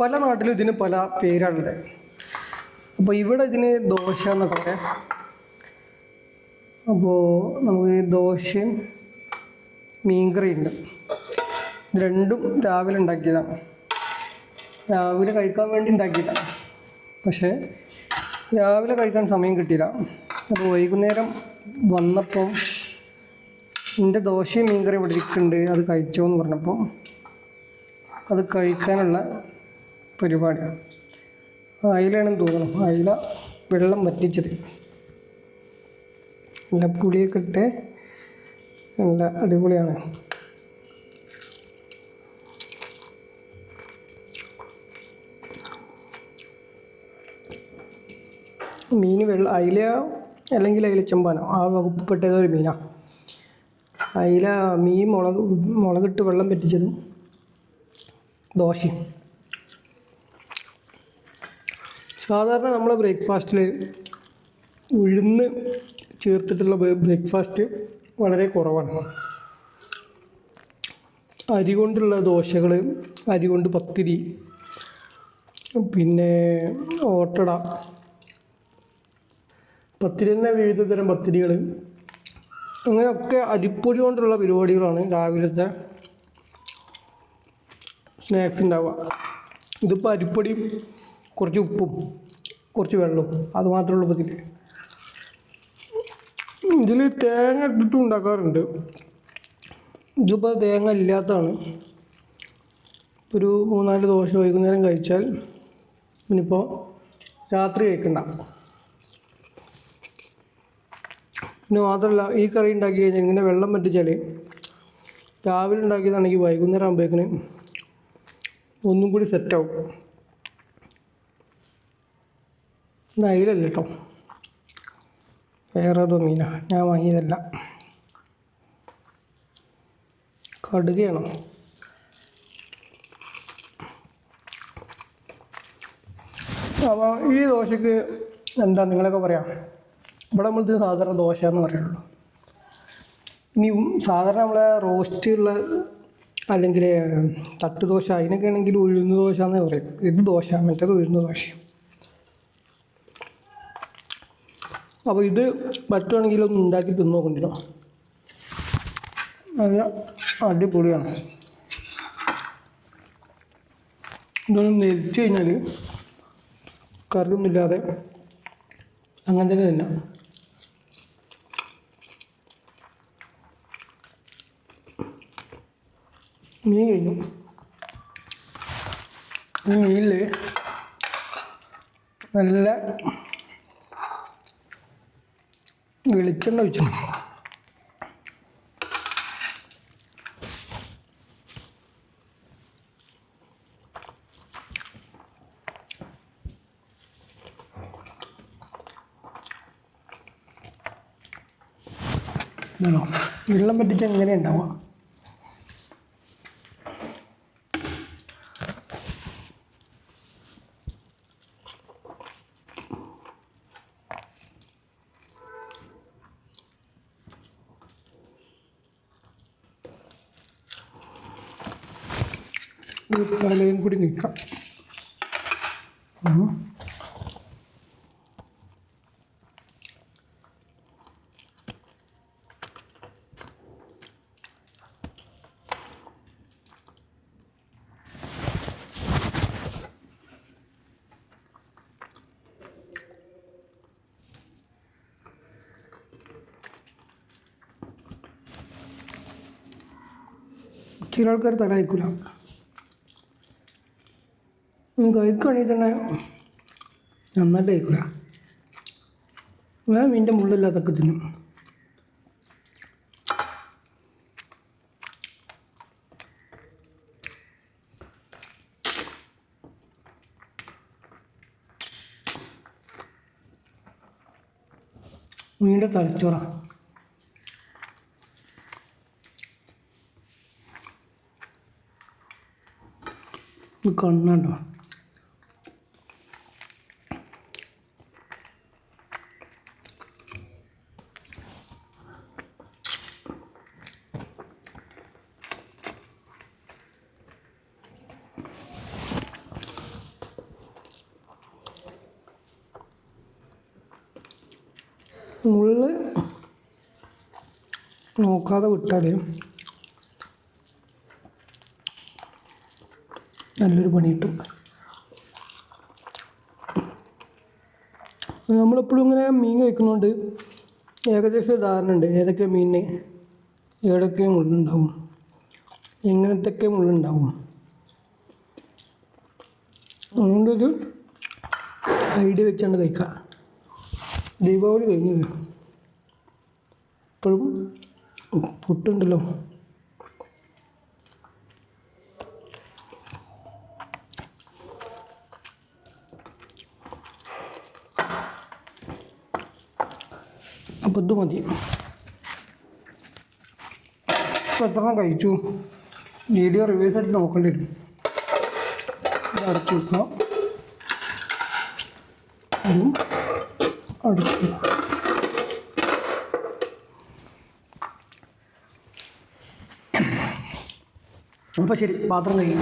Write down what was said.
പല നാട്ടിലും ഇതിന് പല പേരാണുള്ളത്. അപ്പോൾ ഇവിടെ ഇതിന് ദോശ എന്നൊക്കെ പറയാം. അപ്പോൾ നമുക്ക് ദോശയും മീൻകറി ഉണ്ട് രണ്ടും രാവിലെ ഉണ്ടാക്കിയതാണ്. രാവിലെ കഴിക്കാൻ വേണ്ടി ഉണ്ടാക്കിയതാണ്. പക്ഷേ രാവിലെ കഴിക്കാൻ സമയം കിട്ടിയില്ല. അപ്പോൾ വൈകുന്നേരം വന്നപ്പം എന്റെ ദോശയും മീൻകറി ഇവിടെ ഇരിക്കുന്നുണ്ട്. അത് കഴിച്ചോ എന്ന് പറഞ്ഞപ്പോൾ അത് കഴിക്കാനുള്ള പരിപാടിയാണ് അയിലാണെന്ന് തോന്നുന്നു. അയില വെള്ളം വറ്റിച്ചത്. നല്ല പുളിയൊക്കെ ഇട്ട് നല്ല അടിപൊളിയാണ്. മീൻ വെള്ള അയില അല്ലെങ്കിൽ അയില ചെമ്പാനോ? ആ വകുപ്പ് പെട്ടതൊരു ഒരു മീനാണ് അയില മീൻ മുളക് മുളകിട്ട് വെള്ളം പറ്റിച്ചതും ദോശയും. സാധാരണ നമ്മളെ ബ്രേക്ക്ഫാസ്റ്റിൽ ഉഴുന്ന് ചേർത്തിട്ടുള്ള ബ്രേക്ക്ഫാസ്റ്റ് വളരെ കുറവാണ്. അരി കൊണ്ടുള്ള ദോശകൾ അരി കൊണ്ട് പത്തിരി പിന്നെ ഓട്ടട. പത്തിരി തന്നെ വിവിധ തരം പത്തിരികൾ അങ്ങനെയൊക്കെ അരിപ്പൊടി കൊണ്ടുള്ള പരിപാടികളാണ് രാവിലത്തെ സ്നാക്സ് ഉണ്ടാവുക. ഇതിപ്പോൾ അരിപ്പൊടിയും കുറച്ച് ഉപ്പും. കുറച്ച് വെള്ളവും അത് മാത്രമേ ഉള്ളൂ ഇതിൽ ഇതിൽ തേങ്ങ ഇട്ടിട്ടും ഉണ്ടാക്കാറുണ്ട്. ഇതിപ്പോൾ തേങ്ങ ഇല്ലാത്തതാണ്. ഒരു മൂന്നാൽ ദോശ വൈകുന്നേരം കഴിച്ചാൽ ഇനിയിപ്പോൾ രാത്രി കഴിക്കണ്ട. പിന്നെ മാത്രമല്ല ഈ കറി ഉണ്ടാക്കി കഴിഞ്ഞാൽ ഇങ്ങനെ വെള്ളം പറ്റിച്ചാൽ രാവിലെ ഉണ്ടാക്കിയതാണെങ്കിൽ വൈകുന്നേരം ആകുമ്പോഴേക്കിന് ഒന്നും കൂടി സെറ്റാവും ഇത് അയിലല്ല കേട്ടോ. വേറെ ഏതോ മീനാണ് ഞാൻ വാങ്ങിയതല്ല. കടുകയാണോ? അപ്പോൾ ഈ ദോശക്ക് എന്താ നിങ്ങളൊക്കെ പറയാം? ഇവിടെ നമ്മളിത് സാധാരണ ദോശ എന്ന് പറയുള്ളൂ. ഇനി സാധാരണ നമ്മളെ റോസ്റ്റുള്ള അല്ലെങ്കിൽ തട്ടുദോശ അതിനൊക്കെ ആണെങ്കിൽ ഉഴുന്ന ദോശ എന്നേ പറയും. ഇത് ദോശ മറ്റേത് ഉഴുന്ന് ദോശ. അപ്പോൾ ഇത് പറ്റുവാണെങ്കിൽ ഒന്ന് ഉണ്ടാക്കി തിന്നു നോക്കണ്ടോ നല്ല അടിപൊളിയാണ്. ഇതൊന്ന് നെരിച്ച് കഴിഞ്ഞാൽ കറിയൊന്നുമില്ലാതെ അങ്ങനെ തന്നെ തന്നെ. മീൻ കഴിഞ്ഞു. മീനിൽ നല്ല വെളിച്ചെണ്ണ ഒഴിച്ചു ഇതാണോ? വെള്ളം പറ്റിച്ച് എങ്ങനെ ഈ തലയും കൂടി നിൽക്കാം. ചില ആൾക്കാർ തല അയക്കില്ല കഴിക്കുകയാണെങ്കിൽ തന്നെ നന്നായിട്ട് കഴിക്കില്ല ഞാൻ മീന്റെ മുള്ളില്ലാതൊക്കെ തിന്നും. മീന്റെ തലച്ചോറ. കണ്ണുണ്ടോ? മുള്ള് നോക്കാതെ വിട്ടാൽ നല്ലൊരു പണി കിട്ടും. നമ്മളെപ്പോഴും ഇങ്ങനെ മീൻ കഴിക്കുന്നതുകൊണ്ട് ഏകദേശം ഒരു ധാരണ ഉണ്ട്. ഏതൊക്കെ മീനിന് ഏതൊക്കെ മുള്ളുണ്ടാവും എങ്ങനത്തൊക്കെ മുള്ളുണ്ടാവും. അതുകൊണ്ടൊരു ഐഡിയ വെച്ചാണ്ട് കഴിക്കാം. ദീപാവലി കഴിഞ്ഞില്ല ഇപ്പോഴും പുട്ടുണ്ടല്ലോ. അപ്പോൾ ഇത് മതി. ഇപ്പോൾ എത്ര കഴിച്ചു? വീഡിയോ റിവ്യൂസ് എടുത്ത് നോക്കേണ്ടി. വരും ഇത് അടച്ചു വെക്കുക ഇതും അടച്ചു വെക്കുക അപ്പോൾ ശരി പാത്രം കഴിയും